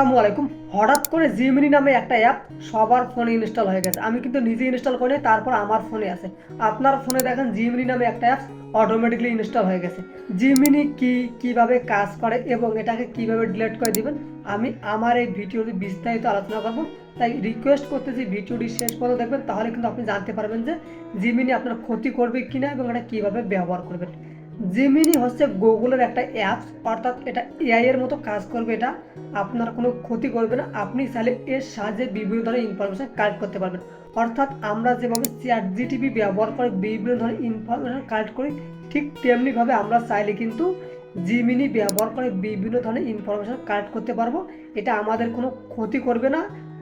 আসসালামু হঠাৎ করে জিমিনি নামে একটা অ্যাপ সবার ফোনে ইনস্টল হয়ে গেছে। আমি কিন্তু নিজে ইনস্টল করি তারপর আমার ফোনে আছে। আপনার ফোনে দেখেন জিমিনি নামে একটা অ্যাপস অটোমেটিকলি ইনস্টল হয়ে গেছে। জিমিনি কি কীভাবে কাজ করে এবং এটাকে কীভাবে ডিলিট করে দিবেন, আমি আমার এই ভিডিওটি বিস্তারিত আলোচনা করব। তাই রিকোয়েস্ট করতেছি ভিডিওটি শেষ পর্যন্ত দেখবেন, তাহলে কিন্তু আপনি জানতে পারবেন যে জিমিনি আপনার ক্ষতি করবে কিনা এবং এটা কীভাবে ব্যবহার করবেন। জিমিনি হচ্ছে গুগলের একটা অ্যাপস অর্থাৎ এটা এআই এর মতো কাজ করবে এটা। আপনার কোনো ক্ষতি করবে না, আপনি চাইলে এর সাহায্যে বিভিন্ন ধরনের ইনফরমেশন কালেক্ট করতে পারবেন। অর্থাৎ আমরা যেভাবে চ্যাট জিটিপি ব্যবহার করে বিভিন্ন ধরনের ইনফরমেশন কালেক্ট করি, ঠিক তেমনিভাবে আমরা চাইলে কিন্তু জিমিনি ব্যবহার করে বিভিন্ন ধরনের ইনফরমেশন কালেক্ট করতে পারব। এটা আমাদের কোনো ক্ষতি করবে না।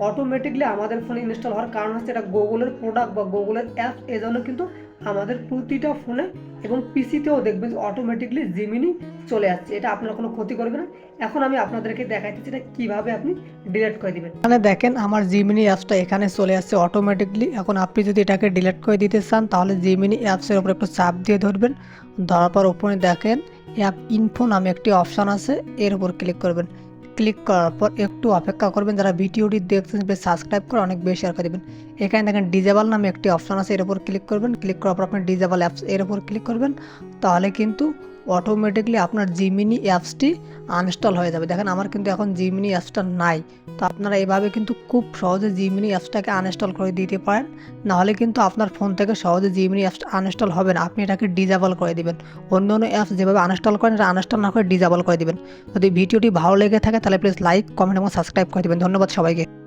অটোমেটিকলি আমাদের ফোনে ইনস্টল হওয়ার কারণ হচ্ছে এটা গুগলের প্রোডাক্ট বা গুগলের অ্যাপস এজন্য কিন্তু আমাদের প্রতিটা ফোনে এবং পিসিতেও দেখবেন অটোমেটিকলি জিমিনি চলে আসছে। এটা আপনার কোনো ক্ষতি করবে না। এখন আমি আপনাদেরকে দেখাইতেছি এটা কীভাবে আপনি ডিলিট করে দিবেন। এখানে দেখেন আমার জিমিনি অ্যাপসটা এখানে চলে আসছে অটোমেটিকলি এখন আপনি যদি এটাকে ডিলিট করে দিতে চান, তাহলে জিমিনি অ্যাপসের উপর একটু চাপ দিয়ে ধরবেন। ধরার পর উপরে দেখেন অ্যাপ ইনফো নামে একটি অপশান আছে, এর উপর ক্লিক করবেন। ক্লিক করার পর একটু অপেক্ষা করবেন। যারা ভিডিওটি দেখছেন, বেশ সাবস্ক্রাইব করে অনেক বেশি শেয়ার করে দেবেন। এখানে দেখেন ডিজেবল নামে একটি অপশান আছে, এর উপর ক্লিক করবেন। ক্লিক করার পর আপনি ডিজেবল অ্যাপস এর উপর ক্লিক করবেন। তাহলে কিন্তু অটোমেটিকলি আপনার জিমিনি অ্যাপসটি আনইনস্টল হয়ে যাবে। দেখেন, আমার কিন্তু এখন জিমিনি অ্যাপসটা নাই। তো আপনারা এভাবে কিন্তু খুব সহজে জিমিনি অ্যাপসটাকে আনইনস্টল করে দিতে পারেন। নাহলে কিন্তু আপনার ফোন থেকে সহজে জিমিনি অ্যাপসটা আনইনস্টল হবে না। আপনি এটাকে ডিজেবল করে দিবেন। অন্য অন্য অ্যাপস যেভাবে আনইনস্টল করেন এটা আনস্টল না করে ডিজেবল করে দিবেন। যদি ভিডিওটি ভালো লেগে থাকে, তাহলে প্লিজ লাইক কমেন্ট এবং সাবস্ক্রাইব করে দিবেন। ধন্যবাদ সবাইকে।